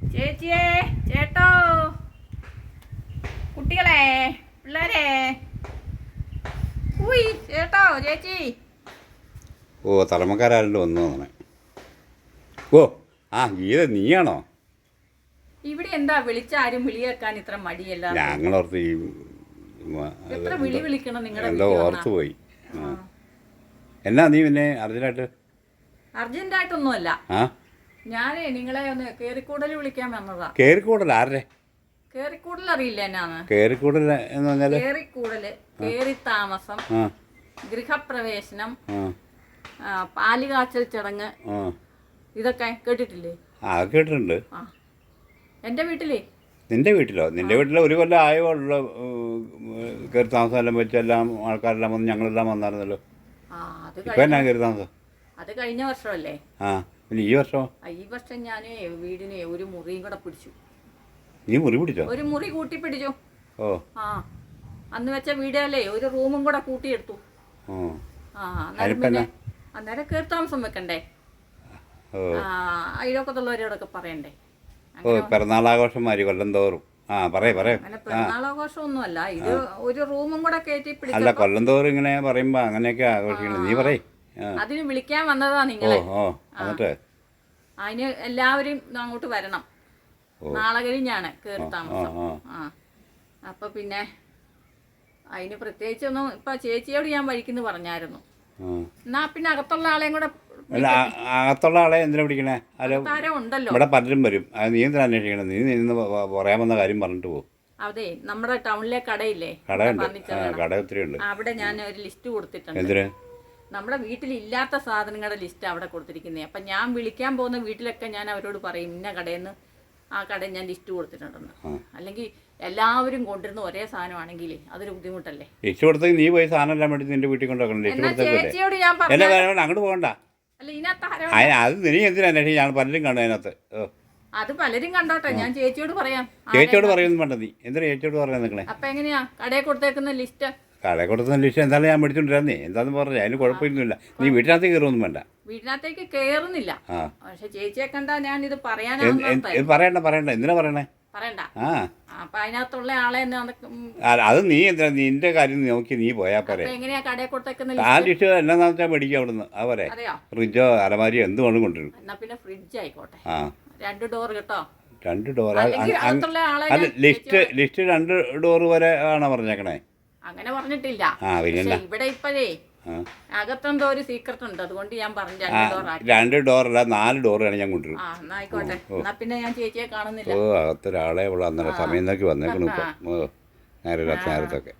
ചേച്ചിയേ ചേട്ടോ. കുട്ടികളെ പിള്ളേരെ. ഉയ് ചേട്ടോ ചേച്ചി. ഓ തലമക്കാരാണ്ട് വന്നു തോന്നണേ ഓ ആ ഗീത നീയാണോ? ഇവിടെ എന്താ വിളിച്ചാരും വിളി വെക്കാൻ ഇത്ര മടിയല്ല? ഞങ്ങളോർത്ത് ഈ എത്ര വിളി വിളിക്കണം നിങ്ങളുടെ എന്തോ ഓർത്ത് പോയി. എന്നാ നീ പിന്നെ അർജന്റായിട്ട്? അർജന്റായിട്ടൊന്നുമല്ല. ആ? ഞാനേ നിങ്ങളെ ഒന്ന് കേറിക്കൂടൽ വിളിക്കാൻ വന്നതാ. കേറിക്കൂടൽ ആരുടെ കേറിക്കൂടൽ അറിയില്ല എന്നാന്ന് കയറിക്കൂടൽ എന്ന് പറഞ്ഞാൽ കേറിക്കൂടൽ കേറി താമസം ഗൃഹപ്രവേശനം പാലുകാച്ചൽ ചടങ്ങ്. ഇതൊക്കെ കേട്ടിട്ടില്ലേ? ആ കേട്ടിട്ടുണ്ട്. എന്റെ വീട്ടിലേ? നിന്റെ വീട്ടിലോ? നിന്റെ വീട്ടിലോ ഒരു കൊല്ലം ആയുള്ള കയറി താമസം എല്ലാം വെച്ചെല്ലാം ആൾക്കാരെല്ലാം വന്ന് ഞങ്ങളെല്ലാം വന്നായിരുന്നല്ലോ. ഇപ്പം കഴിഞ്ഞ എന്നാ കയറി താമസം? അത് കഴിഞ്ഞ വർഷമല്ലേ? ആ. ഈ വർഷം ഈ വർഷം ഞാൻ വീടിന് ഒരു മുറിയും കൂടെ പിടിച്ചു. നീ മുറി പിടിച്ചോ? ഒരു മുറി കൂട്ടി പിടിച്ചു. ഓ. ആ അന്ന് വെച്ച വീടല്ലേ ഒരു റൂമും കൂടെ കൂട്ടിയെടുത്തു. ആ. അന്നേരം അതിനിപ്പോ പിന്നെ അന്നേരം കയറി താമസം വെക്കണ്ടേ? അയൽവക്കത്തുള്ളവരോടൊക്കെ പറയണ്ടേ? ഓ പിറന്നാളാഘോഷം മാതിരി കൊല്ലം തോറും ആ പറയേ പറയേ. അങ്ങനെ പെരുന്നാളാഘോഷമൊന്നുമല്ല ഇത് ഒരു റൂമും കൂടെ കയറ്റി അല്ല പിടിച്ച കൊല്ലം തോറും ഇങ്ങനെ പറയുമ്പോ അങ്ങനെയൊക്കെ ആഘോഷിക്കണം നീ പറയേ. അതിന് വിളിക്കാൻ വന്നതാ നിങ്ങൾ നിങ്ങളെ അതിന് എല്ലാവരും അങ്ങോട്ട് വരണം. നാളെ കഴിഞ്ഞാണ് കയറി ആ താമസം. ആ. അപ്പൊ പിന്നെ അതിന് പ്രത്യേകിച്ചൊന്നും ഇപ്പൊ ചേച്ചിയോട് ഞാൻ വഴിക്കുന്നു പറഞ്ഞായിരുന്നു. എന്നാ പിന്നെ അകത്തുള്ള ആളെയും കൂടെ അല്ല അകത്തുള്ള ആളെ എന്തിനാ പിടിക്കണേ അല്ല ഉണ്ടല്ലോ. ഇവിടെ പലരും വരും. അത് നീ എന്തിനാ അന്വേഷിക്കണം? നീ നിന്ന് വന്ന കാര്യം പറഞ്ഞിട്ട് പോകും അതെ നമ്മുടെ ടൗണിലെ കടയില്ലേ. കട ഒത്തിരി ഉണ്ട്. അവിടെ ഞാൻ ഒരു ലിസ്റ്റ് കൊടുത്തിട്ടുണ്ട്. എന്തിന്? നമ്മുടെ വീട്ടിലില്ലാത്ത സാധനങ്ങളുടെ ലിസ്റ്റ് അവിടെ കൊടുത്തിരിക്കുന്നത് അപ്പം ഞാൻ വിളിക്കാൻ പോകുന്ന വീട്ടിലൊക്കെ ഞാൻ അവരോട് പറയും ഇന്ന കടയിൽ നിന്ന് ആ കടയിൽ ഞാൻ ലിസ്റ്റ് കൊടുത്തിട്ടുണ്ടെന്ന്. അല്ലെങ്കിൽ എല്ലാവരും കൊണ്ടിരുന്ന ഒരേ സാധനമാണെങ്കിൽ അതൊരു ബുദ്ധിമുട്ടല്ലേ? ലിസ്റ്റ് നീ പോയി സാധനം എല്ലാം നിന്റെ വീട്ടിൽ കൊണ്ടുവക്കണം ചേച്ചിയോട് ഞാൻ പറഞ്ഞു അങ്ങോട്ട് പോകണ്ട. അല്ല ഇതിനകത്ത് ആരോ അയ- അത് നീ എന്തിനാ അന്വേഷിക്കും ഞാൻ പലരും കണ്ടു അതിനകത്ത്? ഓ. അത് പലരും കണ്ടോട്ടെ. ഞാൻ ചേച്ചിയോട് പറയാം. ചേച്ചിയോട് പറയുന്നു വേണ്ട നീ. എന്തിനാ ചേച്ചിയോട് പറയാൻ നിൽക്കണേ? അപ്പൊ എങ്ങനെയാ? കടയിൽ കൊടുത്തേക്കുന്ന ലിസ്റ്റ് കടയിൽ കൊടുത്ത ലിസ്റ്റ് എന്തായാലും ഞാൻ മേടിച്ചോണ്ടിരുന്നേ എന്താന്ന് പറഞ്ഞു? അതിന് കുഴപ്പമൊന്നുമില്ല. നീ വീട്ടിനകത്ത് കയറുമൊന്നും വേണ്ട. വീട്ടിനകത്തേക്ക് കയറുന്നില്ല പക്ഷെ ചേച്ചിയെ കണ്ടാ ഞാൻ ഇത് പറയാനാ പറയാനാണ് പറയണ്ട പറയണ്ട. എന്തിനാ പറയണേ? പറയണ്ട. ആ. അപ്പൊ അതിനകത്തുള്ള ആളെ അത് നീ എന്താ നിന്റെ കാര്യം നോക്കി നീ പോയാ പോരെ. എങ്ങനെയാ കടയിൽ കൊടുത്തേക്കുന്ന ആ ലിസ്റ്റ്? എന്നാന്ന് വെച്ചാൽ മേടിക്കും അവിടുന്ന്. ആ പോരെ. ഫ്രിഡ്ജോ അലമാരിയോ എന്ത് വേണം കൊണ്ടുവരും. എന്നാ പിന്നെ ഫ്രിഡ്ജ് ആയിക്കോട്ടെ. രണ്ട് ഡോർ കേട്ടോ. രണ്ട് ഡോർ ഞാൻ ലിസ്റ്റ് ലിസ്റ്റ് രണ്ട് ഡോർ വരെ ആണോ പറഞ്ഞേക്കണേ? അങ്ങനെ പറഞ്ഞിട്ടില്ല. ഇവിടെ ഇപ്പോഴേ അകത്തെന്തോ ഒരു സീക്രട്ട് ഉണ്ട്. അതുകൊണ്ട് ഞാൻ പറഞ്ഞു രണ്ട് ഡോർ അല്ല രണ്ട് ഡോറല്ല നാല് ഡോറാണ് ഞാൻ കൊണ്ടുവരും ആയിക്കോട്ടെ എന്നാ പിന്നെ ഞാൻ ചേച്ചിയെ കാണുന്നില്ല. ഓ അകത്തൊരാളെ ഉള്ളു അന്നേരം സമയം നോക്കി വന്നേക്കണു ഇപ്പം. നേരെ നേരത്തൊക്കെ.